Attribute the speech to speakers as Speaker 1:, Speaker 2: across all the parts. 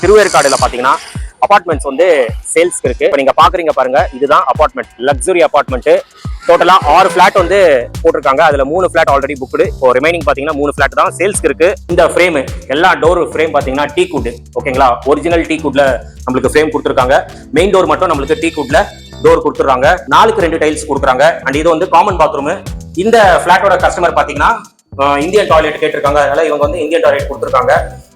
Speaker 1: திருவேற்காடுல பாத்தீங்கன்னா அபார்ட்மெண்ட்ஸ் வந்து சேல்ஸ்க்கு இருக்கு. இப்போ நீங்க பாக்குறீங்க பாருங்க இதுதான் அபார்ட்மெண்ட் லக்ஸுரி அபார்ட்மெண்ட் டோட்டலா ஆறு ஃபிளாட் வந்து போட்டிருக்காங்க. அதுல மூணு ஃபிளாட் ஆல்ரெடி புக்டு இப்போ ரிமைனிங் பாத்தீங்கன்னா மூணு ஃபிளாட் தான் சேல்ஸ்க்கு இருக்கு. இந்த ஃப்ரேம் எல்லா டோர் ஃப்ரேம் பாத்தீங்கன்னா டீ குட் ஓகேங்களா ஒரிஜினல் டீ குட்ல நம்மளுக்கு ஃப்ரேம் கொடுத்துருக்காங்க. மெயின் டோர் மட்டும் நம்மளுக்கு டீ குட்ல டோர் கொடுத்துறாங்க நாலுக்கு ரெண்டு டைல்ஸ் கொடுக்குறாங்க. அண்ட் இது வந்து காமன் பாத்ரூம் இந்த ஃபிளாட்டோட கஸ்டமர் பாத்தீங்கன்னா இந்தியன் டாய்லெட் கேட்டிருக்காங்க. அதனால இவங்க வந்து இந்தியன் டாய்லெட் கொடுத்துருக்காங்க.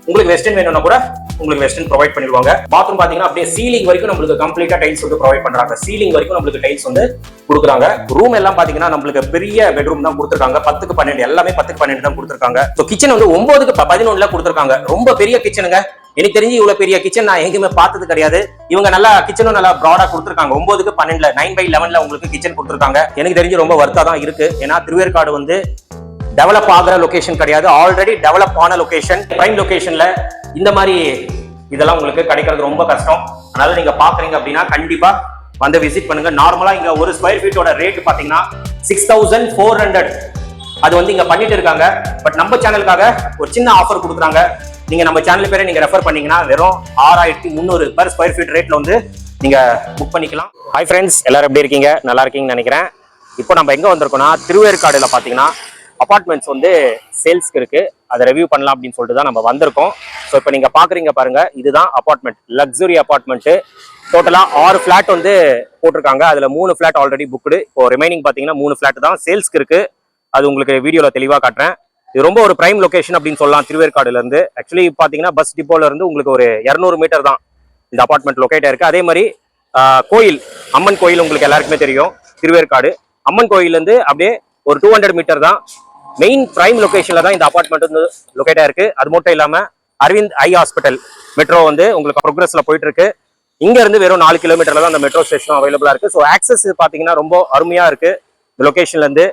Speaker 1: உங்களுக்கு வெஸ்டர்ன் வேணும்னா கூட உங்களுக்கு வெஸ்டர்ன் ப்ரொவைட் பண்ணிடுவாங்க. பாத்ரூம் பாத்தீங்கன்னா அப்படியே சீலிங் வரைக்கும் நம்மளுக்கு கம்ப்ளீட்டா டைல்ஸ் வந்து ப்ரொவைட் பண்றாங்க. சீலிங் வரைக்கும் நம்மளுக்கு டைல்ஸ் வந்து கொடுக்குறாங்க. ரூம் எல்லாம் பாத்தீங்கன்னா நம்மளுக்கு பெரிய பெட்ரூம் தான் கொடுத்துருக்காங்க. பத்துக்கு பன்னெண்டு எல்லாமே பத்துக்கு பன்னெண்டு தான் கொடுத்துருக்காங்க. ஸோ கிச்சன் வந்து ஒன்பதுக்கு பதினொன்னுல கொடுத்துருக்காங்க. ரொம்ப பெரிய கிச்சனுங்க எனக்கு தெரிஞ்சு இவ்வளவு பெரிய கிச்சன் நான் எங்கேயுமே பார்த்தது கிடையாது. இவங்க நல்லா கிச்சனும் நல்லா ப்ராடா கொடுத்துருக்காங்க. ஒன்பதுக்கு பன்னெண்டுல நைன் பை லெவன்ல உங்களுக்கு கிச்சன் கொடுத்துருக்காங்க. எனக்கு தெரிஞ்சு ரொம்ப ஒர்த்தா தான் இருக்கு. ஏன்னா திருவேற்காடு வந்து டெவலப் ஆகிற லொகேஷன் கிடையாது. ஆல்ரெடி டெவலப் ஆன லொகேஷன் பிரைம் லொகேஷன்ல இந்த மாதிரி இதெல்லாம் உங்களுக்கு கிடைக்கிறது ரொம்ப கஷ்டம். அதனால நீங்க பாக்குறீங்க அப்படின்னா கண்டிப்பா வந்து விசிட் பண்ணுங்க. நார்மலா இங்க ஒரு ஸ்கொயர் ஃபீட்டோட ரேட் பாத்தீங்கன்னா சிக்ஸ் தௌசண்ட் ஃபோர் ஹண்ட்ரட் அது வந்து இங்க பண்ணிட்டு இருக்காங்க. பட் நம்ம சேனலுக்காக ஒரு சின்ன ஆஃபர் கொடுக்குறாங்க. நீங்க நம்ம சேனல் பேரை நீங்க ரெஃபர் பண்ணீங்கன்னா வெறும் ஆறாயிரத்தி முந்நூறு பர் ஸ்கொயர் ஃபீட் ரேட்ல வந்து நீங்க புக் பண்ணிக்கலாம். ஹாய் ஃப்ரெண்ட்ஸ் எல்லாரும் எப்படி இருக்கீங்க? நல்லா இருக்கீங்கன்னு நினைக்கிறேன். இப்போ நம்ம எங்க வந்திருக்கோம்னா திருவேற்காடுல பாத்தீங்கன்னா அபார்ட்மெண்ட்ஸ் வந்து சேல்ஸ்க்கு இருக்கு. அதை ரிவ்யூ பண்ணலாம் அப்படின்னு சொல்லிட்டு தான் நம்ம வந்திருக்கோம். ஸோ இப்போ நீங்க பாக்குறீங்க பாருங்க இதுதான் அப்பார்ட்மெண்ட் லக்ஸுரி அப்பார்ட்மெண்ட்டு டோட்டலா ஆறு ஃபிளாட் வந்து போட்டிருக்காங்க. அதுல மூணு ஃபிளாட் ஆல்ரெடி புக்டு இப்போ ரிமைனிங் பாத்தீங்கன்னா மூணு ஃபிளாட் தான் சேல்ஸ்க்கு இருக்கு. அது உங்களுக்கு வீடியோல தெளிவா காட்டுறேன். இது ரொம்ப ஒரு பிரைம் லொகேஷன் அப்படின்னு சொல்லலாம் திருவேற்காடுல இருந்து ஆக்சுவலி பாத்தீங்கன்னா பஸ் டிப்போல இருந்து உங்களுக்கு ஒரு இரநூறு மீட்டர் தான் இந்த அப்பார்ட்மெண்ட் லொக்கேட் இருக்கு அதே மாதிரி கோயில் அம்மன் கோயில் உங்களுக்கு எல்லாருக்குமே தெரியும். திருவேற்காடு. அம்மன் கோயில்ல இருந்து அப்படியே ஒரு டூ ஹண்ட்ரட் மீட்டர் தான் மெயின் பிரைம் லொகேஷன்ல தான் இந்த அபார்ட்மெண்ட் வந்து லொக்கேட்டாக இருக்கு. அது மட்டும் இல்லாம அரவிந்த் ஐ ஹாஸ்பிட்டல் மெட்ரோ வந்து உங்களுக்கு ப்ரோக்ரஸ்ல போயிட்டு இருக்கு. இங்க இருந்து வெறும் நாலு கிலோமீட்டர்ல தான் அந்த மெட்ரோ ஸ்டேஷன் அவைலபிளா இருக்கு. ஸோ ஆக்சஸ் பாத்தீங்கன்னா ரொம்ப அருமையா இருக்கு. இந்த லொகேஷன்ல இருந்து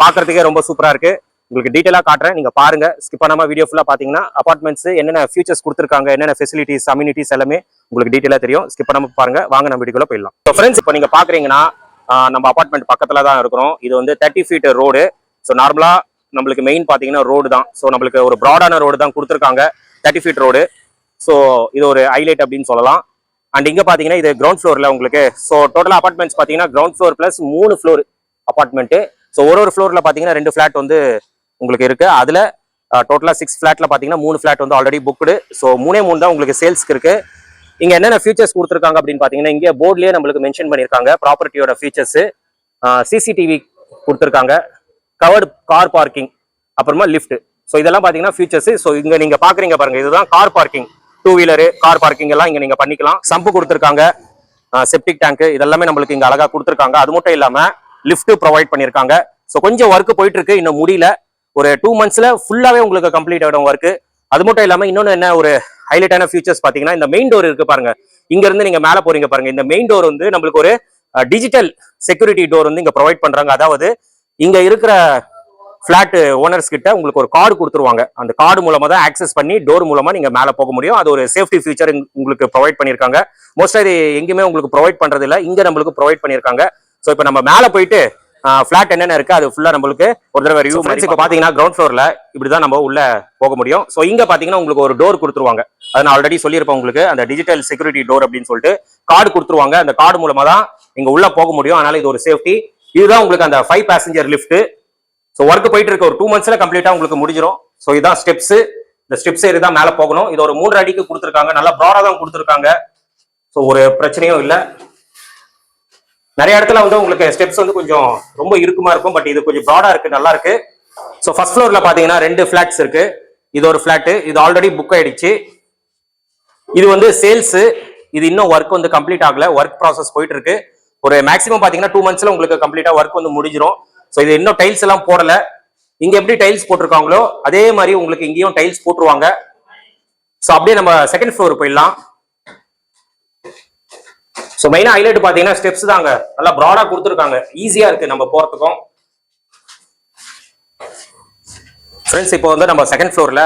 Speaker 1: பாக்குறதுக்கே ரொம்ப சூப்பரா இருக்கு. உங்களுக்கு டீட்டெயிலாக காட்டுறேன். நீங்க பாருங்க. ஸ்கிப் பண்ணாம வீடியோ ஃபுல்லா பாத்தீங்கன்னா அப்பார்ட்மெண்ட்ஸ் என்னென்ன ஃபியூச்சர்ஸ் கொடுத்துருக்காங்க என்னென்ன ஃபெசிலிட்டிஸ் அம்யூனிட்டிஸ் எல்லாமே உங்களுக்கு டீட்டெயிலா தெரியும். ஸ்கிப் பண்ணாம பாருங்க. வாங்க நம்ம வீடியோக்குள்ள போயிடலாம். ஸோ ஃப்ரெண்ட்ஸ் இப்போ நீங்க பாக்குறீங்கன்னா நம்ம அப்பார்ட்மெண்ட் பக்கத்துல தான் இருக்கிறோம். இது வந்து தேர்ட்டி ஃபீட் ரோடு ஸோ நார்மலா நம்மளுக்கு மெயின் பாத்தீங்கன்னா ரோடு தான். ஸோ நம்மளுக்கு ஒரு ப்ராடான ரோடு தான் கொடுத்துருக்காங்க. தேர்ட்டி ஃபீட் ரோடு ஸோ இது ஒரு ஹைலைட் அப்படின்னு சொல்லலாம். அண்ட் இங்க பாத்தீங்கன்னா இது கிரவுண்ட் ஃப்ளோர்ல உங்களுக்கு ஸோ டோட்டல் அபார்ட்மெண்ட்ஸ் பாத்தீங்கன்னா கிரவுண்ட் ஃப்ளோர் ப்ளஸ் மூணு ஃப்ளோர் அபார்ட்மெண்ட் ஸோ ஒரு ஒரு ஃப்ளோர்ல பாத்தீங்கன்னா ரெண்டு ஃப்ளாட் வந்து உங்களுக்கு இருக்கு. அதுல டோட்டலா சிக்ஸ் ஃப்ளாட்டில் பாத்தீங்கன்னா மூணு ஃப்ளாட் வந்து ஆல்ரெடி புக்டு ஸோ மூணே மூணு தான் உங்களுக்கு சேல்ஸ்க்கு இருக்கு. இங்க என்னென்ன ஃபீச்சர்ஸ் கொடுத்துருக்காங்க அப்படின்னு பாத்தீங்கன்னா இங்கே போர்ட்லேயே நம்மளுக்கு மென்ஷன் பண்ணியிருக்காங்க. ப்ராப்பர்ட்டியோட ஃபீச்சர்ஸ் சிசிடிவி கொடுத்துருக்காங்க. கவர்டு கார் பார்க்கிங் அப்புறமா லிஃப்ட் ஸோ இதெல்லாம் பார்த்தீங்கன்னா ஃபியூச்சர்ஸ் ஸோ இங்கே நீங்கள் பார்க்குறீங்க பாருங்க இதுதான் car parking two wheeler car parking எல்லாம் இங்கே நீங்கள் பண்ணிக்கலாம். சம்பு கொடுத்துருக்காங்க. செப்டிக் டேங்க் இதெல்லாமே நம்மளுக்கு இங்கே அழகாக கொடுத்துருக்காங்க. அது மட்டும் இல்லாமல் லிஃப்ட் ப்ரொவைட் பண்ணியிருக்காங்க ஸோ கொஞ்சம் ஒர்க் போயிட்டு இருக்கு இன்னும் முடியல. ஒரு டூ மந்த்ஸில் ஃபுல்லாகவே உங்களுக்கு கம்ப்ளீட் ஆகிடும் ஒர்க்கு அது மட்டும் இல்லாமல் இன்னொன்று என்ன ஒரு ஹைலைட்டான ஃபியூச்சர்ஸ் பார்த்தீங்கன்னா இந்த மெயின் டோர் இருக்கு பாருங்க. இங்கேருந்து நீங்கள் மேலே போறீங்க பாருங்க. இந்த மெயின் டோர் வந்து நம்மளுக்கு ஒரு டிஜிட்டல் செக்யூரிட்டி டோர் வந்து இங்கே ப்ரொவைட் பண்ணுறாங்க அதாவது இங்க இருக்கிற ஃபிளாட் ஓனர்ஸ் கிட்ட உங்களுக்கு ஒரு கார்டு கொடுத்துருவாங்க. அந்த கார்டு மூலமா தான் ஆக்சஸ் பண்ணி டோர் மூலமா நீங்க மேல போக முடியும். அது ஒரு சேஃப்டி ஃபீச்சர் உங்களுக்கு ப்ரொவைட் பண்ணிருக்காங்க மோஸ்டா இது எங்கேயுமே உங்களுக்கு ப்ரொவைட் பண்றது இல்ல இங்க நம்மளுக்கு ப்ரொவைட் பண்ணிருக்காங்க ஸோ இப்போ நம்ம மேல போயிட்டு ஃபிளாட் என்னென்ன இருக்கு அது ஃபுல்லா நம்மளுக்கு ஒரு தடவை ரிவ்யூ மாதிரி இப்போ பாத்தீங்கன்னா கிரவுண்ட் ஃப்ளோர்ல இப்படிதான் நம்ம உள்ள போக முடியும். ஸோ இங்க பாத்தீங்கன்னா உங்களுக்கு ஒரு டோர் கொடுத்துருவாங்க. அதை நான் ஆல்ரெடி சொல்லியிருப்பேன் உங்களுக்கு. அந்த டிஜிட்டல் செக்யூரிட்டி டோர் அப்படின்னு சொல்லிட்டு கார்டு கொடுத்துருவாங்க. அந்த கார்டு மூலமா தான் நீங்க உள்ள போக முடியும். அதனால இது ஒரு சேஃப்டி இதுதான் உங்களுக்கு அந்த five passenger lift so work போயிட்டு இருக்க ஒரு டூ மந்த்ஸ்ல கம்ப்ளீட்டா உங்களுக்கு முடிஞ்சிடும் ஸோ இதான் ஸ்டெப்ஸ் இந்த ஸ்டெப்ஸ் ஏறி தான் மேலே போகணும். இது ஒரு மூன்று அடிக்கு கொடுத்துருக்காங்க. நல்லா ப்ராடா தான் கொடுத்துருக்காங்க. ஸோ ஒரு பிரச்சனையும் இல்லை. நிறைய இடத்துல வந்து உங்களுக்கு ஸ்டெப்ஸ் வந்து கொஞ்சம் ரொம்ப இருக்குமா இருக்கும். பட் இது கொஞ்சம் ப்ராடா இருக்கு நல்லா இருக்கு. ஸோ ஃபர்ஸ்ட் ஃப்ளோர்ல பாத்தீங்கன்னா ரெண்டு ஃபிளாட்ஸ் இருக்கு. இது ஒரு ஃபிளாட் இது ஆல்ரெடி புக் ஆயிடுச்சு. இது வந்து சேல்ஸ் இது இன்னும் ஒர்க் வந்து கம்ப்ளீட் ஆகல. ஒர்க் ப்ராசஸ் போயிட்டு இருக்கு ஒரு மேக்ஸிமம் பாத்தீங்கன்னா டூ மந்த்ஸ்ல உங்களுக்கு கம்ப்ளீட்டா ஒர்க் வந்து முடிஞ்சிரும். ஸோ இது இன்னும் டைல்ஸ் எல்லாம் போடல. இங்க எப்படி டைல்ஸ் போட்டிருக்காங்களோ அதே மாதிரி உங்களுக்கு இங்கேயும் டைல்ஸ் போட்டுருவாங்க. ஸோ அப்படியே நம்ம செகண்ட் ஃப்ளோர் போயிடலாம். ஸோ மெயினாக ஹைலைட் பார்த்தீங்கன்னா ஸ்டெப்ஸ் தாங்க. நல்லா ப்ராடாக கொடுத்துருக்காங்க. ஈஸியாக இருக்கு நம்ம போகிறதுக்கும் ஃப்ரெண்ட்ஸ் இப்போ வந்து நம்ம செகண்ட் ஃப்ளோரில்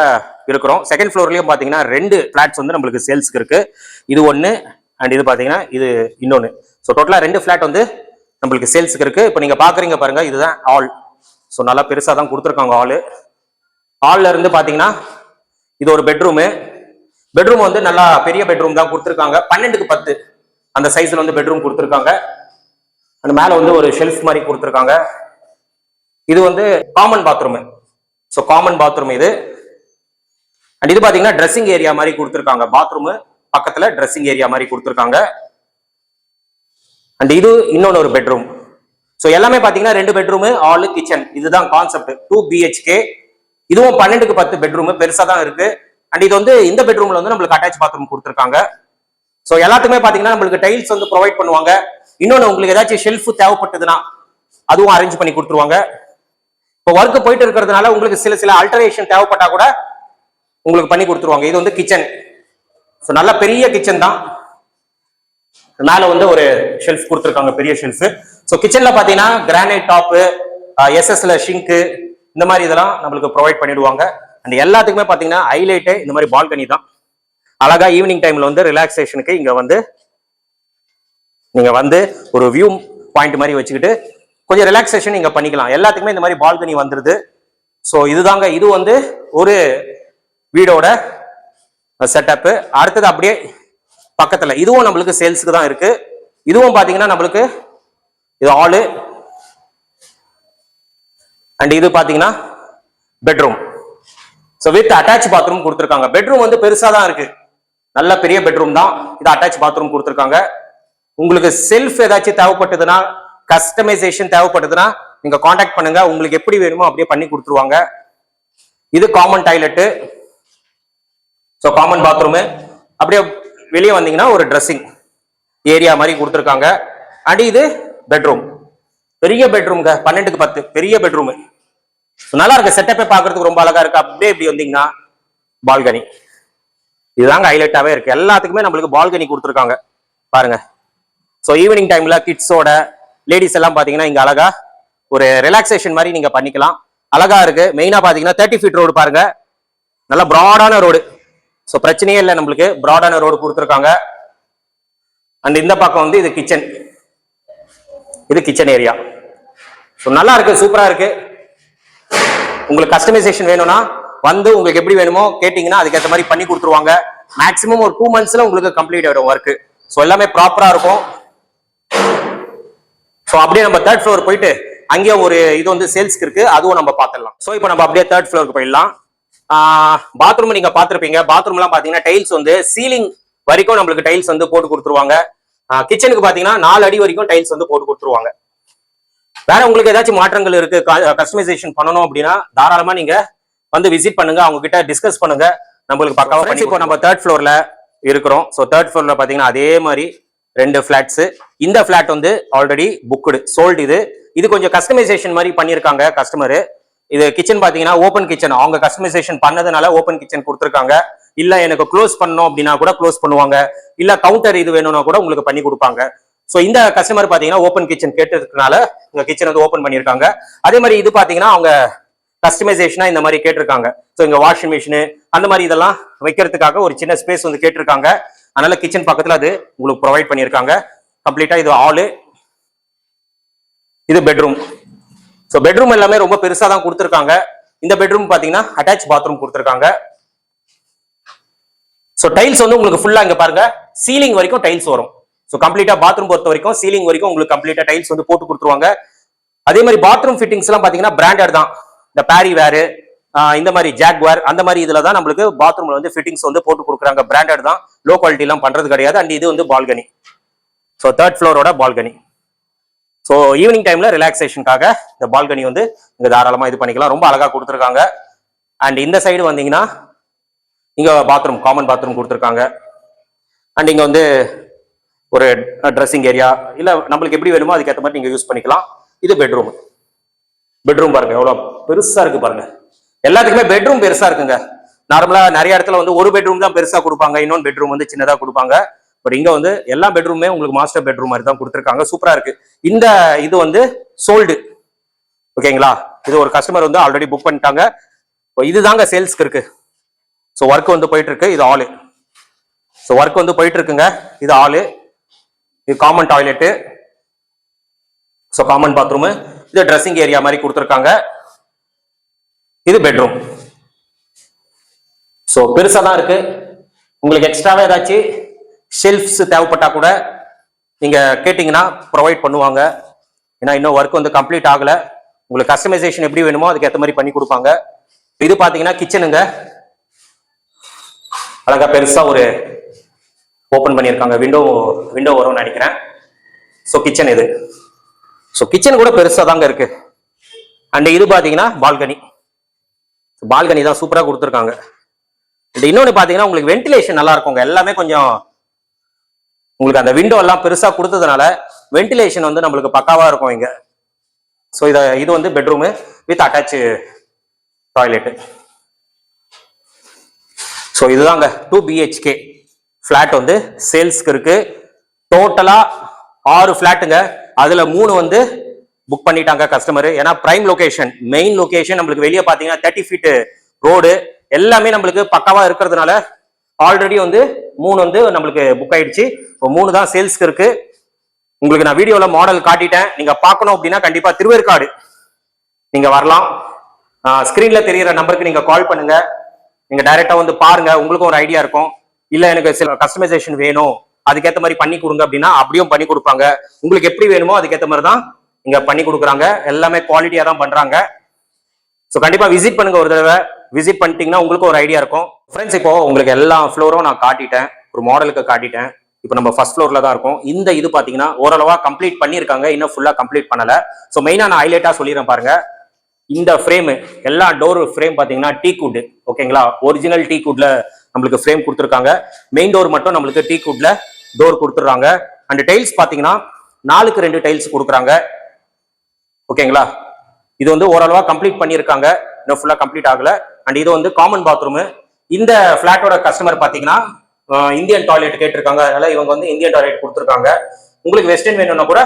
Speaker 1: இருக்கிறோம். செகண்ட் ஃப்ளோர்லேயும் பார்த்தீங்கன்னா ரெண்டு ஃப்ளாட்ஸ் வந்து நம்மளுக்கு சேல்ஸ்க்கு இருக்கு. இது ஒன்று அண்ட் இது பார்த்தீங்கன்னா இது இன்னொன்று ஸோ டோட்டலாக ரெண்டு ஃப்ளாட் வந்து நம்மளுக்கு சேல்ஸுக்கு இருக்குது இப்போ நீங்கள் பார்க்குறீங்க பாருங்கள் இதுதான் ஆல் ஸோ நல்லா பெருசாக தான் கொடுத்துருக்காங்க ஆளு ஹாலில் இருந்து பார்த்தீங்கன்னா இது ஒரு பெட்ரூமு பெட்ரூம் வந்து நல்லா பெரிய பெட்ரூம் தான் கொடுத்துருக்காங்க. பன்னெண்டுக்கு பத்து அந்த சைஸில் வந்து பெட்ரூம் கொடுத்துருக்காங்க. அந்த மேலே வந்து ஒரு ஷெல்ஃப் மாதிரி கொடுத்துருக்காங்க. இது வந்து common bathroom so common bathroom இது. அண்ட் இது பார்த்தீங்கன்னா ட்ரெஸ்ஸிங் ஏரியா மாதிரி கொடுத்துருக்காங்க. பாத்ரூமு பக்கத்தில் ட்ரெஸ்ஸிங் ஏரியா மாதிரி கொடுத்துருக்காங்க. அண்ட் இது இன்னொன்று ஒரு பெட்ரூம் ஸோ எல்லாமே பார்த்தீங்கன்னா ரெண்டு பெட்ரூமு ஆலு கிச்சன் இதுதான் கான்செப்ட் டூ பிஹெச்கே இதுவும் பன்னெண்டுக்கு பத்து பெட்ரூமு பெருசாக தான் இருக்கு. அண்ட் இது வந்து இந்த பெட்ரூம்ல வந்து நம்மளுக்கு அட்டாச் பாத்ரூம் கொடுத்துருக்காங்க. ஸோ எல்லாத்துக்குமே பார்த்தீங்கன்னா நம்மளுக்கு டைல்ஸ் வந்து ப்ரொவைட் பண்ணுவாங்க. இன்னொன்று உங்களுக்கு ஏதாச்சும் ஷெல்ஃப் தேவைப்பட்டதுன்னா அதுவும் அரேஞ்ச் பண்ணி கொடுத்துருவாங்க. இப்போ ஒர்க் போயிட்டு இருக்கிறதுனால உங்களுக்கு சில சில அல்டரேஷன் தேவைப்பட்டா கூட உங்களுக்கு பண்ணி கொடுத்துருவாங்க. இது வந்து கிச்சன் ஸோ நல்ல பெரிய கிச்சன் தான். மேல வந்து ஒரு ஷெல்ஃப் கொடுத்துருக்காங்க பெரிய ஷெல்ஃப் ஸோ கிச்சன்ல பாத்தீங்கன்னா கிரானைட் டாப்பு எஸ்எஸ்ல ஷிங்க்கு இந்த மாதிரி இதெல்லாம் நம்மளுக்கு ப்ரொவைட் பண்ணிடுவாங்க. அண்ட் எல்லாத்துக்குமே பாத்தீங்கன்னா ஹைலைட்டு இந்த மாதிரி பால்கனி தான். அழகா ஈவினிங் டைம்ல வந்து ரிலாக்ஸேஷனுக்கு இங்க வந்து நீங்க வந்து ஒரு வியூ பாயிண்ட் மாதிரி வச்சுக்கிட்டு கொஞ்சம் ரிலாக்ஸேஷன் நீங்க பண்ணிக்கலாம். எல்லாத்துக்குமே இந்த மாதிரி பால்கனி வந்துருது. ஸோ இதுதாங்க இது வந்து ஒரு வீடோட செட்டப்பு அடுத்தது அப்படியே பக்கத்துல. இதுவும் நம்மளுக்கு சேல்ஸுக்கு தான் இருக்கு. இதுவும் பாத்தீங்கன்னா நம்மளுக்கு இது ஆளு. அண்ட் இது பாத்தீங்கன்னா bedroom so with attach bathroom கொடுத்துருக்காங்க. பெட்ரூம் வந்து பெருசா தான் இருக்கு. நல்ல பெரிய பெட்ரூம் தான். இது அட்டாச் பாத்ரூம் கொடுத்துருக்காங்க. உங்களுக்கு செல்ஃப் ஏதாச்சும் தேவைப்பட்டதுன்னா கஸ்டமைசேஷன் தேவைப்பட்டதுன்னா நீங்க காண்டாக்ட் பண்ணுங்க. உங்களுக்கு எப்படி வேணுமோ அப்படியே பண்ணி கொடுத்துருவாங்க. இது common toilet so common bathroom அப்படியே வெளியே வந்தீங்கன்னா ஒரு ட்ரெஸ்ஸிங் ஏரியா மாதிரி கொடுத்துருக்காங்க. அண்ட் இது பெட்ரூம் பெரிய பெட்ரூம்ங்க பன்னெண்டுக்கு பத்து. பெரிய பெட்ரூமு நல்லா இருக்கு. செட்டப்பே பார்க்கறதுக்கு ரொம்ப அழகா இருக்கு. அப்படியே இப்படி வந்தீங்கன்னா பால்கனி இதுதாங்க ஹைலைட்டாவே இருக்கு. எல்லாத்துக்குமே நம்மளுக்கு பால்கனி கொடுத்துருக்காங்க. பாருங்க. ஸோ ஈவினிங் டைம்ல கிட்ஸோட லேடிஸ் எல்லாம் பாத்தீங்கன்னா இங்க அழகா ஒரு ரிலாக்ஸேஷன் மாதிரி நீங்க பண்ணிக்கலாம். அழகா இருக்கு. மெயினா பாத்தீங்கன்னா தேர்ட்டி ஃபீட் ரோடு பாருங்க. நல்லா ப்ராடான ரோடு ஸோ பிரச்சனையே இல்லை நம்மளுக்கு. ப்ராடான ரோடு கொடுத்துருக்காங்க. அண்ட் இந்த பக்கம் வந்து இது கிச்சன் இது கிச்சன் ஏரியா ஸோ நல்லா இருக்கு சூப்பராக இருக்கு. உங்களுக்கு கஸ்டமைசேஷன் வேணும்னா வந்து உங்களுக்கு எப்படி வேணுமோ கேட்டிங்கன்னா அதுக்கேற்ற மாதிரி பண்ணி கொடுத்துருவாங்க. மேக்ஸிமம் ஒரு டூ மந்த்ஸில் உங்களுக்கு கம்ப்ளீட் ஆகிடும் ஒர்க் ஸோ எல்லாமே ப்ராப்பராக இருக்கும். ஸோ அப்படியே நம்ம தேர்ட் ஃப்ளோர் போயிட்டு அங்கேயே ஒரு இது வந்து சேல்ஸ்க்கு இருக்கு. அதுவும் நம்ம பார்த்துடலாம். ஸோ இப்போ நம்ம அப்படியே தேர்ட் ஃப்ளோருக்கு போயிடலாம். பாத்ரூம் நீங்க பார்த்துருப்பீங்க. பாத்ரூம்லாம் பார்த்தீங்கன்னா டைல்ஸ் வந்து சீலிங் வரைக்கும் நம்மளுக்கு டைல்ஸ் வந்து போட்டு கொடுத்துருவாங்க. கிச்சனுக்கு பார்த்தீங்கன்னா நாலு அடி வரைக்கும் டைல்ஸ் வந்து போட்டு கொடுத்துருவாங்க. வேற உங்களுக்கு ஏதாச்சும் மாற்றங்கள் இருக்கு கஸ்டமைசேஷன் பண்ணணும் அப்படின்னா தாராளமா நீங்க வந்து விசிட் பண்ணுங்க. அவங்க கிட்ட டிஸ்கஸ் பண்ணுங்க. நம்மளுக்கு பக்காவா இப்போ நம்ம தேர்ட் ஃப்ளோர்ல இருக்கிறோம். ஸோ தேர்ட் ஃப்ளோர்ல பாத்தீங்கன்னா அதே மாதிரி ரெண்டு ஃபிளாட்ஸ் இந்த ஃபிளாட் வந்து ஆல்ரெடி புக்குடு சோல்டு இது. இது கொஞ்சம் கஸ்டமைசேஷன் மாதிரி பண்ணியிருக்காங்க கஸ்டமர் இது கிச்சன் பாத்தீங்கன்னா ஓப்பன் கிச்சன் அவங்க கஸ்டமைசேஷன் பண்ணதுனால ஓப்பன் கிச்சன் கொடுத்துருக்காங்க. இல்ல எனக்கு க்ளோஸ் பண்ணணும் அப்படின்னா கூட க்ளோஸ் பண்ணுவாங்க. இல்ல கவுண்டர் இது வேணும்னா கூட உங்களுக்கு பண்ணி கொடுப்பாங்க. ஸோ இந்த கஸ்டமர் பாத்தீங்கன்னா ஓப்பன் கிச்சன் கேட்டதுனால உங்க கிச்சன் வந்து ஓப்பன் பண்ணியிருக்காங்க. அதே மாதிரி இது பாத்தீங்கன்னா அவங்க கஸ்டமைசேஷனா இந்த மாதிரி கேட்டிருக்காங்க. ஸோ இங்க வாஷிங் மிஷின் அந்த மாதிரி இதெல்லாம் வைக்கிறதுக்காக ஒரு சின்ன ஸ்பேஸ் வந்து கேட்டிருக்காங்க. அதனால கிச்சன் பக்கத்துல அது உங்களுக்கு ப்ரொவைட் பண்ணியிருக்காங்க. கம்ப்ளீட்டா இது ஆளு இது பெட்ரூம் ஸோ பெட்ரூம் எல்லாமே ரொம்ப பெருசாக தான் கொடுத்துருக்காங்க. இந்த பெட்ரூம் பார்த்தீங்கன்னா அட்டாச் பாத்ரூம் கொடுத்துருக்காங்க. ஸோ டைல்ஸ் வந்து உங்களுக்கு ஃபுல்லாக இங்கே பாருங்க. சீலிங் வரைக்கும் டைல்ஸ் வரும். ஸோ கம்ப்ளீட்டாக பாத்ரூம் பொறுத்த வரைக்கும் சீலிங் வரைக்கும் உங்களுக்கு கம்ப்ளீட்டாக டைல்ஸ் வந்து போட்டு கொடுத்துருவாங்க. அதே மாதிரி பாத்ரூம் ஃபிட்டிங்ஸ்லாம் பார்த்தீங்கன்னா பிராண்டட் தான். இந்த பேரி வேறு இந்த மாதிரி ஜாக்வார் அந்த மாதிரி இதில் தான் நம்மளுக்கு பாத்ரூமில் வந்து ஃபிட்டிங்ஸ் வந்து போட்டு கொடுக்குறாங்க. பிராண்டட் தான். லோ குவாலிட்டிலாம் பண்ணுறது கிடையாது. அண்ட் இது வந்து பால்கனி ஸோ தேர்ட் ஃப்ளோரோட பால்கனி ஸோ ஈவினிங் டைம்ல ரிலாக்ஸேஷனுக்காக இந்த பால்கனி வந்து இங்க தாராளமாக இது பண்ணிக்கலாம். ரொம்ப அழகாக கொடுத்துருக்காங்க. அண்ட் இந்த சைடு வந்தீங்கன்னா இங்கே பாத்ரூம் காமன் பாத்ரூம் கொடுத்துருக்காங்க. அண்ட் இங்கே வந்து ஒரு ட்ரெஸ்ஸிங் ஏரியா இல்லை நம்மளுக்கு எப்படி வேணுமோ அதுக்கேற்ற மாதிரி நீங்கள் யூஸ் பண்ணிக்கலாம். இது பெட்ரூம் பெட்ரூம் பாருங்க எவ்வளோ பெருசாக இருக்குது பாருங்க. எல்லாத்துக்குமே பெட்ரூம் பெருசாக இருக்குங்க. நார்மலாக நிறைய இடத்துல வந்து ஒரு பெட்ரூம் தான் பெருசாக கொடுப்பாங்க. இன்னொன்று பெட்ரூம் வந்து சின்னதாக கொடுப்பாங்க. பட் இங்க வந்து எல்லா பெட்ரூமே உங்களுக்கு மாஸ்டர் பெட்ரூம் மாதிரி தான் கொடுத்துருக்காங்க. சூப்பரா இருக்கு. இந்த இது வந்து சோல்டு ஓகேங்களா இது ஒரு கஸ்டமர் வந்து ஆல்ரெடி புக் பண்ணிட்டாங்க. இதுதாங்க சேல்ஸ்க்கு இருக்கு. ஸோ ஒர்க் வந்து போயிட்டு இருக்கு இது ஆளு ஸோ ஒர்க் வந்து போயிட்டு இருக்குங்க இது ஆளு இது common toilet so common bathroom இது ட்ரெஸ்ஸிங் ஏரியா மாதிரி கொடுத்துருக்காங்க. இது பெட்ரூம் ஸோ பெருசாக தான் இருக்கு. உங்களுக்கு எக்ஸ்ட்ராவே ஏதாச்சும் ஷெல்ஃப்ஸ் தேவைப்பட்டா கூட நீங்க கேட்டிங்கன்னா ப்ரொவைட் பண்ணுவாங்க. ஏன்னா இன்னும் ஒர்க் வந்து கம்ப்ளீட் ஆகல. உங்களுக்கு கஸ்டமைசேஷன் எப்படி வேணுமோ அதுக்கு ஏற்ற மாதிரி பண்ணி கொடுப்பாங்க. இது பாத்தீங்கன்னா கிச்சனுங்க அழகா பெருசா ஒரு ஓபன் பண்ணியிருக்காங்க. விண்டோ விண்டோ வரும்னு நினைக்கிறேன். ஸோ கிச்சன் இது. ஸோ கிச்சன் கூட பெருசா தாங்க இருக்கு. அண்ட் இது பாத்தீங்கன்னா பால்கனி பால்கனி தான் சூப்பரா கொடுத்துருக்காங்க. அண்ட் இன்னொன்று பாத்தீங்கன்னா உங்களுக்கு வென்டிலேஷன் நல்லா இருக்குங்க. எல்லாமே கொஞ்சம் உங்களுக்கு அந்த விண்டோ எல்லாம் பெருசா கொடுத்ததுனால வென்டிலேஷன் வந்து நம்மளுக்கு பக்காவா இருக்கும் இங்க. ஸோ இத இது வந்து bedroom with attach toilet so இதுதாங்க டூ பிஹெச்கே ஃப்ளாட் வந்து சேல்ஸ்க்கு இருக்கு. டோட்டலா ஆறு ஃப்ளாட்டுங்க அதுல மூணு வந்து புக் பண்ணிட்டாங்க கஸ்டமர் ஏன்னா பிரைம் லொகேஷன் மெயின் லொகேஷன் நம்மளுக்கு வெளியே பார்த்தீங்கன்னா தேர்ட்டி ஃபீட் ரோடு எல்லாமே நம்மளுக்கு பக்காவா இருக்கிறதுனால ஆல்ரெடி வந்து மூணு வந்து நம்மளுக்கு புக் ஆயிடுச்சு. இப்போ மூணு தான் சேல்ஸ்க்கு இருக்கு. உங்களுக்கு நான் வீடியோவில் மாடல் காட்டிட்டேன். நீங்கள் பார்க்கணும் அப்படின்னா கண்டிப்பாக திருவேற்காடு. நீங்கள் வரலாம். ஸ்க்ரீனில் தெரியிற நம்பருக்கு நீங்கள் கால் பண்ணுங்க. நீங்கள் டைரெக்டாக வந்து பாருங்க. உங்களுக்கும் ஒரு ஐடியா இருக்கும். இல்லை எனக்கு சில கஸ்டமைசேஷன் வேணும். அதுக்கேற்ற மாதிரி பண்ணி கொடுங்க அப்படின்னா அப்படியும் பண்ணி கொடுப்பாங்க. உங்களுக்கு எப்படி வேணுமோ அதுக்கேற்ற மாதிரி தான் இங்கே பண்ணி கொடுக்குறாங்க. எல்லாமே குவாலிட்டியாக தான் பண்ணுறாங்க ஸோ கண்டிப்பாக விசிட் பண்ணுங்க ஒரு தடவை. விசிட் பண்ணிட்டீங்கன்னா உங்களுக்கு ஒரு ஐடியா இருக்கும். ஃப்ரெண்ட்ஸ் இப்போ உங்களுக்கு எல்லா ஃப்ளோரும் நான் காட்டிட்டேன். ஒரு மாடலுக்கு காட்டிட்டேன். இப்போ நம்ம ஃபர்ஸ்ட் ஃப்ளோர்ல தான் இருக்கும். இந்த இது பார்த்தீங்கன்னா ஓரளவா கம்ப்ளீட் பண்ணியிருக்காங்க. இன்னும் ஃபுல்லாக கம்ப்ளீட் பண்ணல. ஸோ மெயினாக நான் ஹைலைட்டாக சொல்லிடுறேன் பாருங்க. இந்த ஃப்ரேம் எல்லா டோர் ஃப்ரேம் பார்த்தீங்கன்னா டீ குட் ஓகேங்களா ஒரிஜினல் டீ குட்ல நம்மளுக்கு ஃப்ரேம் கொடுத்துருக்காங்க. மெயின் டோர் மட்டும் நம்மளுக்கு டீ குட்ல டோர் கொடுத்துட்றாங்க. அண்ட் டைல்ஸ் பார்த்தீங்கன்னா நாலுக்கு ரெண்டு டைல்ஸ் கொடுக்குறாங்க. ஓகேங்களா இது வந்து ஓரளவா கம்ப்ளீட் பண்ணியிருக்காங்க. இன்னும் ஃபுல்லாக கம்ப்ளீட் ஆகலை. அண்ட் இது வந்து காமன் பாத்ரூம் இந்த ஃபிளாட்டோட கஸ்டமர் பாத்தீங்கன்னா இந்தியன் டாய்லெட் கேட்டிருக்காங்க. அதனால இவங்க வந்து இந்தியன் டாய்லெட் கொடுத்துருக்காங்க. உங்களுக்கு வெஸ்டர்ன் வேணும்னா கூட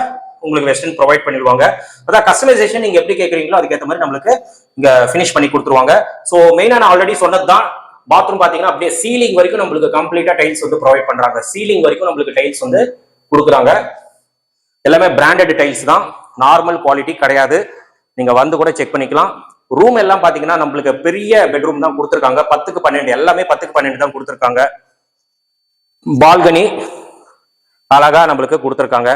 Speaker 1: உங்களுக்கு வெஸ்டர்ன் ப்ரொவைட் பண்ணிடுவாங்க. அதான் கஸ்டமைசேஷன் நீங்க எப்படி கேட்குறீங்களோ அதுக்கேற்ற மாதிரி நம்மளுக்கு இங்க ஃபினிஷ் பண்ணி கொடுத்துருவாங்க. ஸோ மெயினா நான் ஆல்ரெடி சொன்னது தான் பாத்ரூம் பாத்தீங்கன்னா அப்படியே சீலிங் வரைக்கும் நம்மளுக்கு கம்ப்ளீட்டா டைல்ஸ் வந்து ப்ரொவைட் பண்றாங்க. சீலிங் வரைக்கும் நம்மளுக்கு டைல்ஸ் வந்து கொடுக்குறாங்க. எல்லாமே பிராண்டட் டைல்ஸ் தான். நார்மல் குவாலிட்டி கிடையாது. நீங்க வந்து கூட செக் பண்ணிக்கலாம். ரூம் எல்லாம் பாத்தீங்கன்னா நம்மளுக்கு பெரிய பெட்ரூம் தான் கொடுத்துருக்காங்க. பத்துக்கு பன்னெண்டு எல்லாமே பத்துக்கு பன்னெண்டு தான் கொடுத்துருக்காங்க. பால்கனி அழகா நம்மளுக்கு கொடுத்துருக்காங்க.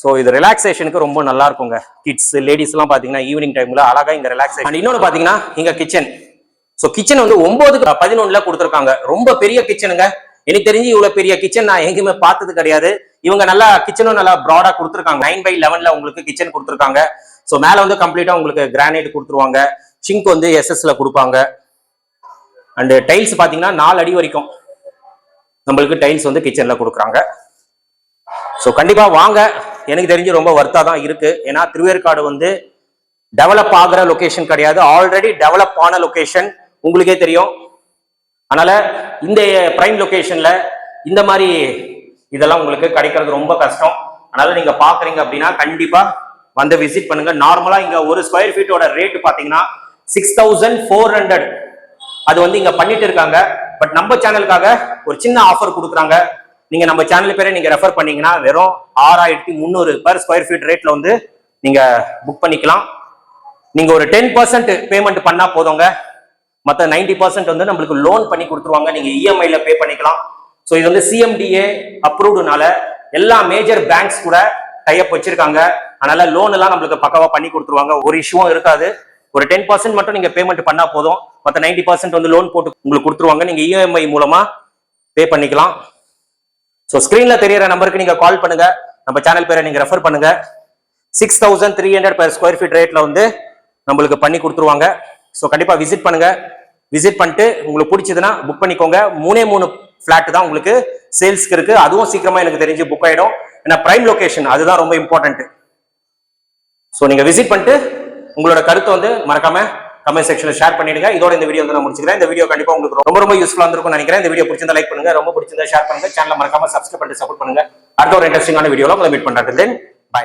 Speaker 1: ஸோ இது ரிலாக்ஸேஷனுக்கு ரொம்ப நல்லா இருக்குங்க. கிட்ஸ் லேடிஸ் எல்லாம் பாத்தீங்கன்னா ஈவினிங் டைம்ல அழகா இங்க ரிலாக்ஸேஷன் இன்னொன்று பாத்தீங்கன்னா இங்க கிச்சன் ஸோ கிச்சன் வந்து ஒன்பதுக்கு பதினொன்னுல கொடுத்துருக்காங்க. ரொம்ப பெரிய கிச்சனுங்க எனக்கு தெரிஞ்சு இவ்வளவு பெரிய கிச்சன் நான் எங்கேயுமே பார்த்தது கிடையாது. இவங்க நல்லா கிச்சனும் நல்லா ப்ராடா கொடுத்துருக்காங்க. நைன் பை லெவன்ல உங்களுக்கு கிச்சன் கொடுத்துருக்காங்க. ஸோ மேல வந்து கம்ப்ளீட்டா உங்களுக்கு கிரானைட் கொடுத்துருவாங்க. சிங்க் வந்து எஸ்எஸ்ல கொடுப்பாங்க. அண்டு டைல்ஸ் பார்த்தீங்கன்னா நாலு அடி வரைக்கும் நம்மளுக்கு டைல்ஸ் வந்து கிச்சனில் கொடுக்குறாங்க. ஸோ கண்டிப்பாக வாங்க. எனக்கு தெரிஞ்சு ரொம்ப ஒர்த்தாக தான் இருக்குது ஏன்னா திருவேற்காடு வந்து டெவலப் ஆகிற லொக்கேஷன் கிடையாது. ஆல்ரெடி டெவலப் ஆன லொக்கேஷன் உங்களுக்கே தெரியும். அதனால் இந்த ப்ரைம் லொக்கேஷனில் இந்த மாதிரி இதெல்லாம் உங்களுக்கு கிடைக்கிறது ரொம்ப கஷ்டம். அதனால் நீங்கள் பார்க்குறீங்க அப்படின்னா கண்டிப்பாக வந்து விசிட் பண்ணுங்கள் நார்மலாக இங்கே ஒரு ஸ்கொயர் ஃபீட்டோட ரேட்டு பார்த்தீங்கன்னா சிக்ஸ் தௌசண்ட் ஃபோர் ஹண்ட்ரட் அது வந்து இங்க பண்ணிட்டு இருக்காங்க. பட் நம்ம சேனலுக்காக ஒரு சின்ன ஆஃபர் கொடுக்குறாங்க. நீங்க நம்ம சேனல் பேரை நீங்க ரெஃபர் பண்ணீங்கன்னா வெறும் ஆறாயிரத்தி முந்நூறு பர் ஸ்கொயர் ஃபீட் ரேட்ல வந்து நீங்க புக் பண்ணிக்கலாம். நீங்க ஒரு டென் பர்சன்ட் பேமெண்ட் பண்ணா போதுங்க. மற்ற நைன்டி பர்சன்ட் வந்து நம்மளுக்கு லோன் பண்ணி கொடுத்துருவாங்க. நீங்க இஎம்ஐல பே பண்ணிக்கலாம். ஸோ இது வந்து சிஎம்டிஏ அப்ரூவ்டுனால எல்லா மேஜர் பேங்க்ஸ் கூட டைப் வச்சிருக்காங்க. அதனால லோன் எல்லாம் நம்மளுக்கு பக்கவா பண்ணி கொடுத்துருவாங்க. ஒரு இஷ்யூவும் இருக்காது. ஒரு டென் பர்சன்ட் மட்டும் நீங்க பேமெண்ட் பண்ணா போதும். மற்ற நைன்டி பர்சன்ட் வந்து லோன் போட்டு உங்களுக்கு கொடுத்துருவாங்க. நீங்க இஎம்ஐ மூலமா பே பண்ணிக்கலாம். ஸோ ஸ்கிரீன்ல தெரியற நம்பருக்கு நீங்க கால் பண்ணுங்க. நம்ம சேனல் பேரை நீங்க ரெஃபர் பண்ணுங்க. Six thousand three hundred per square feet ரேட்ல வந்து நம்மளுக்கு பண்ணி கொடுத்துருவாங்க. ஸோ கண்டிப்பா விசிட் பண்ணுங்க. விசிட் பண்ணிட்டு உங்களுக்கு பிடிச்சதுன்னா புக் பண்ணிக்கோங்க. மூணே மூணு ஃபிளாட் தான் உங்களுக்கு சேல்ஸ்க்கு இருக்கு. அதுவும் சீக்கிரமா எனக்கு தெரிஞ்சு புக் ஆயிடும். ஏன்னா பிரைம் லொகேஷன் அதுதான் ரொம்ப இம்பார்ட்டன்ட் ஸோ நீங்க விசிட் பண்ணிட்டு உங்களோட கருத்தை வந்து மறக்காம கமெண்ட் செக்ஷன்ல ஷேர் பண்ணிடுங்க. இதோட இந்த வீடியோ வந்து நான் முடிச்சுக்கிறேன். இந்த வீடியோ கண்டிப்பா உங்களுக்கு ரொம்ப ரொம்ப யூஸ்ஃபுல்லா இருந்திருக்கும் நினைக்கிறேன். இந்த வீடியோ பிடிச்சிருந்தா லைக் பண்ணுங்க. ரொம்ப பிடிச்சிருந்தா ஷேர் பண்ணுங்க. சேனலை மறக்காம சப்ஸ்கிரைப் பண்ணிட்டு சப்போர்ட் பண்ணுங்க. அடுத்த ஒரு இன்ட்ரெஸ்டிங்கான வீடியோல உங்களை மீட் பண்றது தென் பை